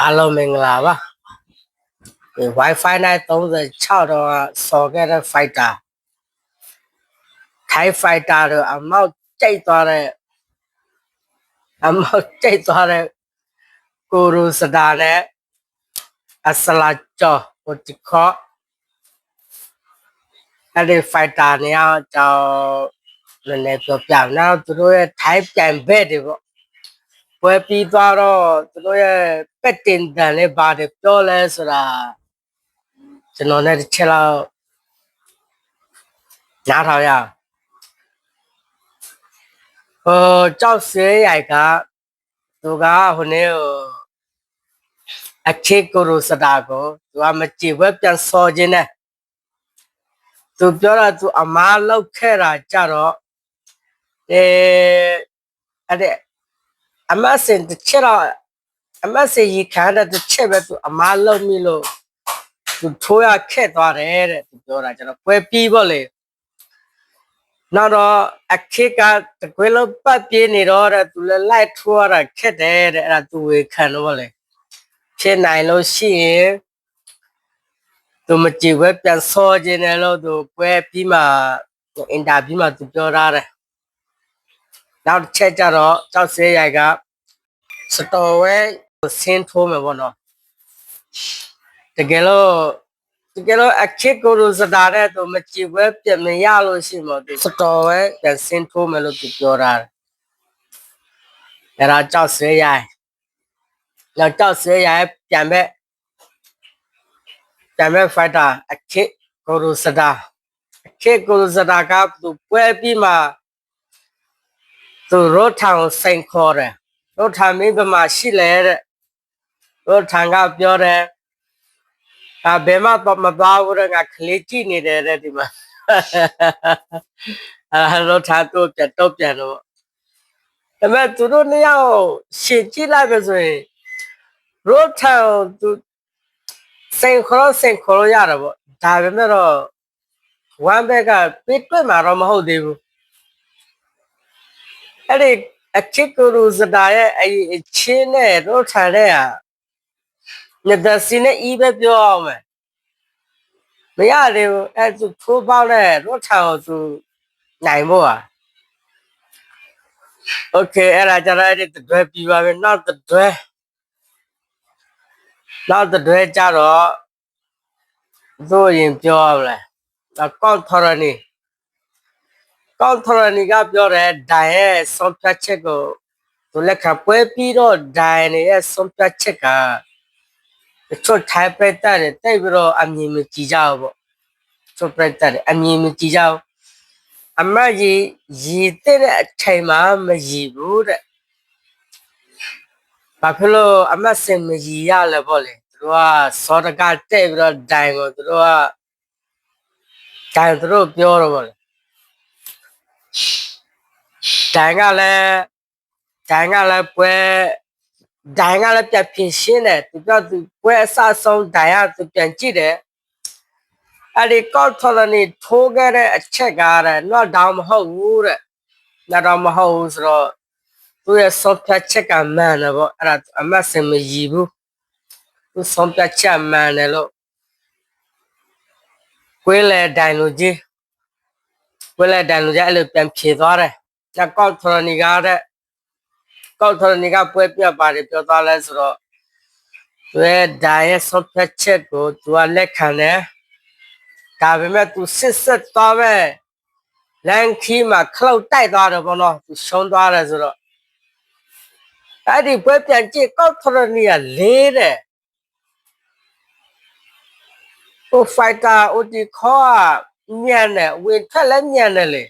အားလုံးမင်္ဂလာပါဒီ Wi-Fi နဲ့36တော့ဆော်ခဲ့တဲ့ fighter Thai fighter တော့အမောက်ကြိတ်သွားတဲ့အမောက်ကြိတ်သွားတဲ့ကိုရူစတာနဲ့အစလာကျော်ဟိုတိခော့အဲ့ဒီ fighter နေရာကြောင့်လည်းလည်းပြောပြနောက်သူတို့ရဲ့ Thai ပြန်ဘက်တွေပေါ့ပွဲပြီးသွားတော့သူတို့ရဲ့ပ က်တင်တန်လေးပါတယ်ပြောလဲဆိုတာကျွန်တော်လည်းတစ်ချက်လောက်နားထောင်ရအောင်ဟိုကြောက်စဲရိုက်ကသူကဟိုနေ့ဟိုအခေကိုရစတာကိုသူကမကြည့်ဘဲပြန်စော်ခြင်းနဲ့သူပြောတာသူအမားလောက်ခဲ့တာကြတော့အဲအဲ့ဒါအမတ်စင်တစ်ချက်တော့ အမတ်စင်ရီခံတဲ့တစ်ချက်ပဲသူအမားလုံးမိလို့သူထိုးရခက်သွားတယ်တဲ့သူပြောတာကျွန်တော်ပွဲပြီးပေါ့လေနောက်တော့အခက်ကတကွေးလုံးပတ်ပြေးနေတော့တဲ့သူလည်းလိုက်ထိုးရတာခက်တယ်တဲ့အဲ့ဒါသူဝေခံတော့ပေါ့လေဖြစ်နိုင်လို့ရှိရင်သူမကြည့်ဘဲပြန်စောခြင်းတယ်လို့သူပွဲပြီးမှအင်တာဗျူးမှာသူပြောထားတယ်နောက်တစ်ချက်ကြတော့ကြောက်စဲရိုက်ကစတော်ဝဲ ဆင်းထိုးမယ်ပေါ့နော်တကယ်လို့တကယ်လို့အခစ်ကိုလိုစတာတဲ့သူမကြည့်ဘဲပြတ်မရလို့ရှိမှသူစတော်ဝဲပြန်ဆင်းထိုးမယ်လို့သူပြောတာအဲ့ဒါကြောက်စဲရိုင်းနောက်ကြောက်စဲရိုင်းပြန်မဲ့ပြန်မဲ့ဖိုက်တာအခစ်ကိုလိုစတာအခစ်ကိုလိုစတာကသူပွဲပြီးမှသူရောထောင်စိန်ခေါ်တယ်တို့ထာမင်းဘမှာရှိလဲတဲ့ တို့ထံကပြောတယ်ဒါဘယ်မှတော့မသွားဘူးတဲ့ငါကလေးကြည့်နေတယ်တဲ့ဒီမှာအဲတို့ထာတို့ပြတ်တော့ပြန်တော့ဒါပေမဲ့သူတို့နှစ်ယောက်ရှင်းကြည့်လိုက်ပဲဆိုရင်ရိုးထံသူစိန်ခေါ်စိန်ခေါ်ရတာပေါ့ဒါပေမဲ့တော့ဝမ်ဘက်ကပြစ်တွေ့မှာတော့မဟုတ်သေးဘူးအဲ့ဒီအချစ်ကိုရူစတာရဲ့အဲ့ဒီအချင်းနဲ့တို့ထန်တဲ့ဟာ ညတစီနဲ့ဤပဲပြောအောင်မယ်မရသေးဘူးအဲ့သူထိုးပေါက်တဲ့တို့ထန်ကိုသူနိုင်ဖို့อ่ะโอเคအဲ့ဒါကြတော့အဲ့ဒီတတွဲပြီးပါပြီနောက်တတွဲနောက်တတွဲကြတော့သူ့ရင်ပြောရမလဲကောက်ထော်ရနေကောက်ထော်ရနေကပြောတယ်ဒိုင်ရဲ့ဆုံးဖြတ်ချက်ကိုသူလက်ခံပွဲပြီးတော့ဒိုင်ရဲ့ဆုံးဖြတ်ချက်က တချို့ထိုင်ပရက်တဲ့တိတ်ပြီးတော့အမြင်မကြည့်ကြဘူးပေါ့ချို့ပရက်တဲ့အမြင်မကြည့်ကြဘူးအမကြီးရည်တဲ့အချိန်မှမရည်ဘူးတဲ့ဘာဖြစ်လို့အမစင်မရည်ရလဲပေါ့လေသူတို့ကစောတကတဲ့ပြီးတော့ဒိုင်ကိုသူတို့ကဒိုင်သူတို့ပြောတော့ပေါ့လေဒိုင်ကလည်းဒိုင်ကလည်းပွဲ ဒိုင်ကလည်းပြပြင်ရှင်းတယ်သူပြောသူပွဲအစဆုံးဒိုင်ကသူပြန်ကြည့်တယ်အဲ့ဒီကော့ထော်လနီထိုးခဲ့တဲ့အချက်ကားတဲ့တော့တောင်မဟုတ်ဘူးတဲ့တော့မဟုတ်ဘူးဆိုတော့သူရဲ့ဆုံးဖြတ်ချက်ကမှန်တယ်ပေါ့အဲ့ဒါအမတ်စင်မရည်ဘူးသူဆုံးဖြတ်ချက်မှန်တယ်လို့ကွေးလေဒိုင်လိုကြီးကွေးလေဒိုင်လိုကြီးအဲ့လိုပြန်ဖြေသွားတယ်ညကောက်ထော်လနီကားတဲ့ ကောက်ထော်နေကပွဲပြပါတယ်ပြောသွားလဲဆိုတော့သူရဲ့ဒိုင်ရဲ့ဆော့ဖက်ချက်ကိုသူကလက်ခံတယ်ဒါပေမဲ့သူစစ်စစ်သွားပဲလန်ခီမှာခလောက်တိုက်သွားတယ်ပေါ့နော်သူရှုံးသွားတယ်ဆိုတော့အဲ့ဒီပွဲပြန်ကြည့်ကောက်ထော်နေကလေးတဲ့ဟိုဖိုက်တာအိုဒီခေါ်ညံ့တယ်ဝင်ထွက်လဲညံ့တယ်လေ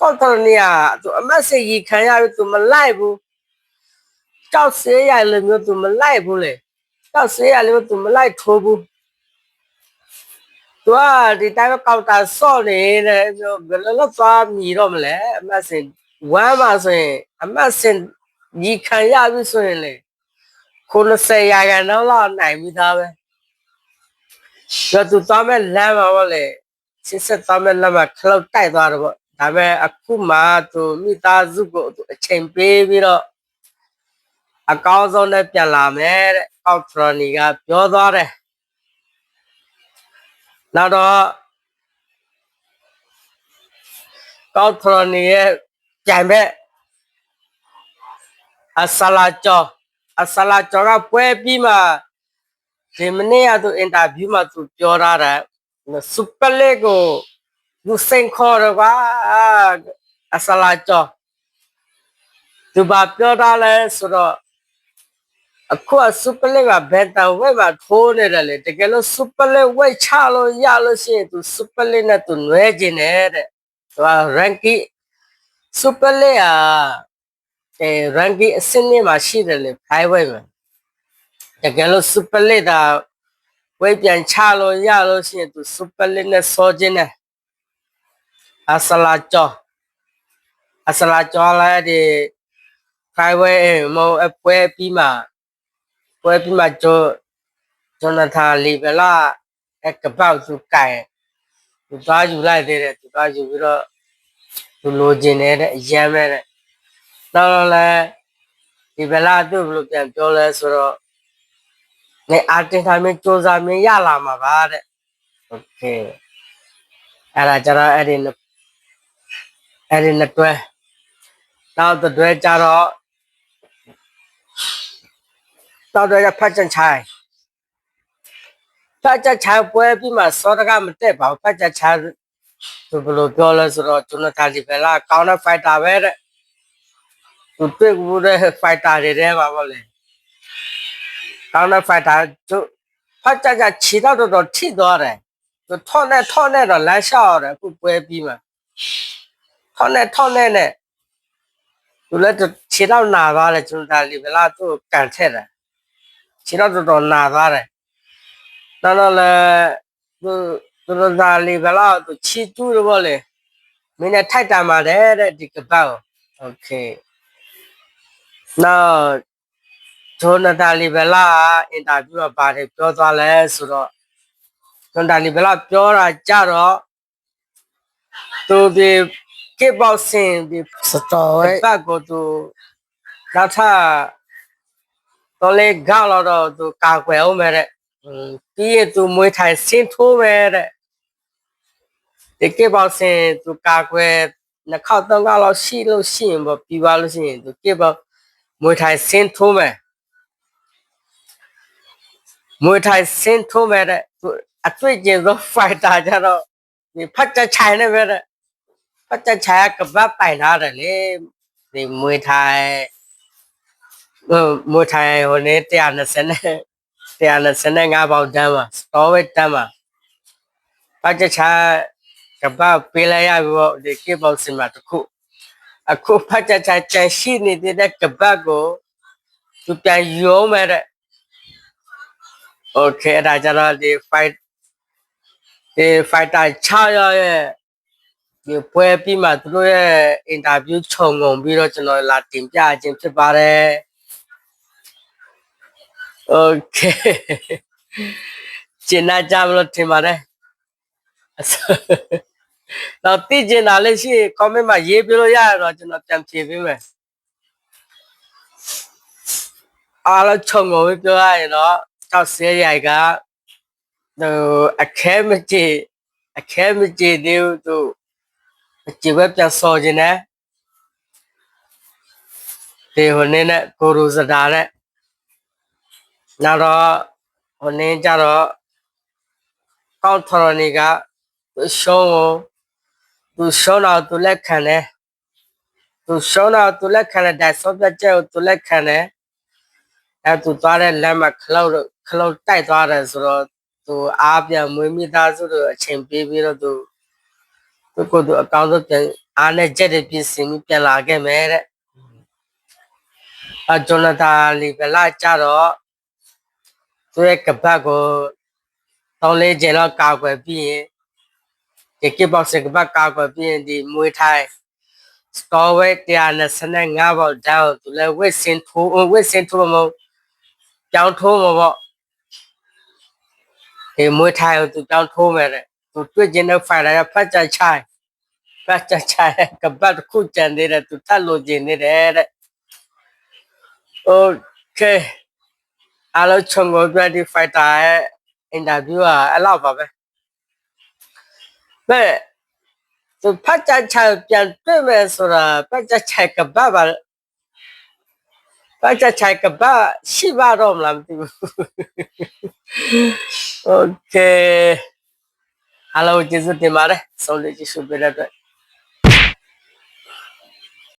ကောက်ထော်နေကသူအမတ်စီရီခံရပြီသူမလိုက်ဘူး ကြောက်ဆေးရလည်းမျိုးသူမလိုက်ဘူးလေကြောက်ဆေးရလည်းသူမလိုက်ထိုးဘူးသူကဒီတိုင်းကောက်တာစော့နေတဲ့ဘယ်လိုလဲသွားမြည်တော့မလဲအမတ်စင်ဝမ်းပါဆိုရင်အမတ်စင်ညီခံရပြီဆိုရင်လေ90ရာခိုင်နှုန်းလောက်နိုင်ပြီသားပဲကျော်သူသွားမဲ့လမ်းပါပေါ့လေစစ်စစ်သွားမဲ့လမ်းမှာခလောက်တိုက်သွားတော့ပေါ့ဒါပေမဲ့အခုမှသူမိသားစုကိုသူအချိန်ပေးပြီးတော့ အကောင်းဆုံးနဲ့ပြန်လာမယ်တဲ့ကောက်ထရနီကပြောသွားတယ်နောက်တော့ကောက်ထရနီရဲ့ပြန်ဘက်အဆလာကျော်အဆလာကျော်ကပွဲပြီးမှဒီမနေ့ကသူအင်တာဗျူးမှာသူပြောထားတယ်စူပာလေးကိုသူစိန်ခေါ်တော့ကွာအဆလာကျော်သူဘာပြောထားလဲဆိုတော့ အခုကစူပာလေးကဘယ်တဝဲမှာထိုးနေတယ်လေတကယ်လို့စူပာလေးဝဲချလို့ရလို့ရှိရင်သူစူပာလေးနဲ့သူနွဲကျင်တယ်တဲ့သူက ranking စူပာလေးอ่ะအဲ ranking အဆင့်နဲ့မှာရှိတယ်လေ private မှာတကယ်လို့ super lit တာဝိတ်ပြန်ချလို့ရလို့ရှိရင်သူ super lit နဲ့စောခြင်းနဲ့အဆလာကျော်အဆလာကျော်လည်းဒီ private မဟုတ်အပွဲပြီးမှ ပွဲပြီးမှကျော်ဂျွန်နသန်လီဗလာအကပောက်သူကင်သူသွားယူလိုက်သေးတယ်သူသွားယူပြီးတော့သူလိုချင်တဲ့အရမ်းပဲတဲ့နောက်တော့လည်းဒီဗလာသူ့ဘယ်လိုပြန်ပြောလဲဆိုတော့နေအာတင်ထားမင်းစူးစမ်းမင်းရလာမှာပါတဲ့โอเคအဲ့ဒါကြတော့အဲ့ဒီနှစ်အဲ့ဒီနှစ်တွဲနောက်တစ်တွဲကြတော့နောက်တွဲကဖတ် ချန်ချိုင်ဖတ်ချန်ချိုင်ပွဲပြီးမှစောတကမတက်ပါဘူးဖတ်ချန်ချိုင်သူဘယ်လိုပြောလဲဆိုတော့ကျွန်တော်ထားဒီပဲလားကောင်းတဲ့ဖိုက်တာပဲတဲ့သူတွေ့ဘူးတဲ့ဖိုက်တာတွေတဲပါဗောလေကောင်းတဲ့ဖိုက်တာသူဖတ်ချန်ချိုင်ခြေတော့တော်တော်ထိသွားတယ်သူထော့နဲ့ထော့နဲ့တော့လမ်းလျှောက်ရတယ်အခုပွဲပြီးမှထော့နဲ့ထော့နဲ့နဲ့သူလည်းခြေတော့နာသွားတယ်ကျွန်တော်ထားဒီပဲလားသူကန်ထက်တယ် ခြေတော့တော်တော်နာသွားတယ်နောက်တော့လည်းသူသူတို့သားလေးဘလောက်သူချီတူးတော့ဗောလေမင်းနဲ့ထိုက်တာမှာတဲ့တဲ့ဒီကပောက်โอเคနောက်ဂျိုနာတာလီဘလာအင်တာဗျူးမှာပါတယ်ပြောသွားလဲဆိုတော့ဂျွန်တာလီဘလာပြောတာကြတော့သူဒီကေဘောက်စင်ဒီစတော်ဝဲဘက်ကိုသူနောက်ထပ် တော်လေကောက်တော့သူကာကွယ်အောင်မဲ့တဲ့ပြီးရသူမွေးထိုင်ဆင်းထိုးမဲ့တဲ့ဒီကေဘောက်စင်သူကာကွယ်နှစ်ခေါက်သုံးခေါက်လောက်ရှိလို့ရှိရင်ပေါ့ပြီးပါလို့ရှိရင်သူကေဘောက်မွေးထိုင်ဆင်းထိုးမဲ့မွေးထိုင်ဆင်းထိုးမဲ့တဲ့သူအတွေ့အကြုံဆုံး fighter ကြတော့ဒီဖတ်ချချိုင်နေပဲတဲ့ဖတ်ချချိုင်ကပတ်ပိုင်ထားတယ်လေဒီမွေးထိုင်ဟို မွေးထိုင်ဟိုနေ့120နဲ့125ပေါင်တန်းမှာ store weight တန်းမှာဖတ်ချချိုင်ကပတ်ပေးလိုက်ရပြီပေါ့ဒီကေဘောက်စင်မှာတခုအခုဖတ်ချချိုင်ချန်ရှိနေတဲ့ကပတ်ကိုသူပြန်ရုံးမဲ့တဲ့ Okay အဲ့ဒါကြတော့ဒီ fight ဒီ fighter 6ရောက်ရဲ့ဒီပွဲပြီးမှသူတို့ရဲ့ interview ခြုံငုံပြီးတော့ကျွန်တော်လာတင်ပြခြင်းဖြစ်ပါတယ် Okay ကျင်နာကြမလို့ထင်ပါတယ်တော့သိကျင်တာလည်းရှိ comment မှာရေးပြလို့ရရတော့ကျွန်တော်ပြန်ဖြေပေးမယ်အားလုံးခြုံငုံပြီးပြောရရင်တော့တောက်ဆဲရိုက်ကဟိုအခဲမကြည့်အခဲမကြည့်သေးဘူးသူအကြည့်ပဲပြန်စော်ခြင်းနဲ့ဒီဟိုနေ့နဲ့ကိုရိုစတာနဲ့ နောက်တော့ဟိုနေ့ကျတော့ကောက်ထရနီကသူရှုံးကိုသူရှုံးတော့သူလက်ခံတယ်သူရှုံးတော့သူလက်ခံတဲ့ဒါဆော့ပြချက်ကိုသူလက်ခံတယ်အဲသူသွားတဲ့လမ်းမှာခလောက်ခလောက်တိုက်သွားတယ်ဆိုတော့သူအားပြန်မွေးမိသားစုတို့အချိန်ပေးပြီးတော့သူသူကိုသူအကောင့်ဆုံးပြန်အားနဲ့ချက်တွေပြင်ဆင်ပြီးပြန်လာခဲ့မယ်တဲ့အဂျွန်နတာလီဘလာကြတော့ သူရဲ့ကပတ်ကိုတောင်းလေးကျင်တော့ကာကွယ်ပြီးရင်ဒီကစ်ဘောက်ဆင်ကပတ်ကာကွယ်ပြီးရင်ဒီမွေးထိုင်းစတော်ဝဲ125ဘောက်တောင်းသူလည်းဝစ်စင်ထိုးဝစ်စင်ထိုးမဟုတ်ကြောင်းထိုးမှာပေါ့ဒီမွေးထိုင်းကိုသူကြောင်းထိုးမယ်တဲ့သူတွေ့ကျင်တဲ့ဖိုင်လာဖတ်ကြချိုင်ဖတ်ကြချိုင်ကပတ်တစ်ခုကြံသေးတယ်သူထပ်လို့ကျင်နေတယ်တဲ့ဟိုကဲ အားလုံးချုံကို Gravity Fighter ရဲ့ interview ကအဲ့လောက်ပါပဲဘယ်သူဖတ်ကြချင်ပြန်တွေ့မယ်ဆိုတာဖတ်ကြချင်ကဘာပါဖတ်ကြချင်ကဘာရှိပါတော့မလားမသိဘူး Okay အားလုံးကျေးဇူးတင်ပါတယ်ဆုံးလို့ကျေးဇူးပေးတဲ့အတွက်